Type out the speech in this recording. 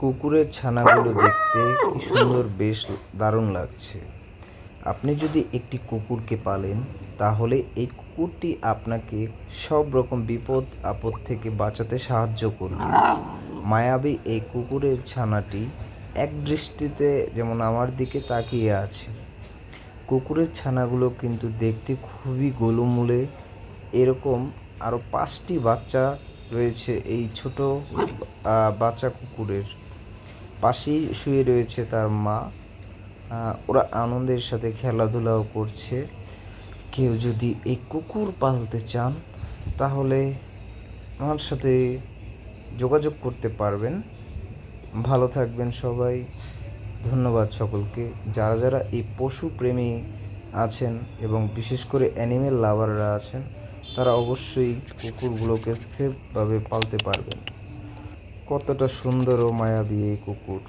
কুকুরের ছানাগুলো দেখতে কি সুন্দর, বেশ দারুণ লাগছে। আপনি যদি একটি কুকুরকে পালেন, তাহলে এই কুকুরটি আপনাকে সব রকম বিপদ, আপদ থেকে বাঁচাতে সাহায্য করবে। মায়াবী এই কুকুরের ছানাটি এক দৃষ্টিতে যেমন আমার দিকে তাকিয়ে আছে। কুকুরের ছানাগুলো কিন্তু দেখতে খুবই গোলুমুলে। এরকম আরও পাঁচটি বাচ্চা রয়েছে এই ছোট বাচ্চা কুকুরের। পাশেই শুয়ে রয়েছে তার মা। ওরা আনন্দের সাথে খেলাধুলাও করছে। কেউ যদি এই কুকুর পালতে চান, তাহলে আমার সাথে যোগাযোগ করতে পারবেন। ভালো থাকবেন সবাই। ধন্যবাদ সকলকে। যারা যারা এই পশু প্রেমী আছেন এবং বিশেষ করে অ্যানিমেল লাভাররা আছেন, তারা অবশ্যই কুকুরগুলোকে সেফভাবে পালতে পারবেন। কতটা সুন্দর ও মায়াবী এই কুকুর।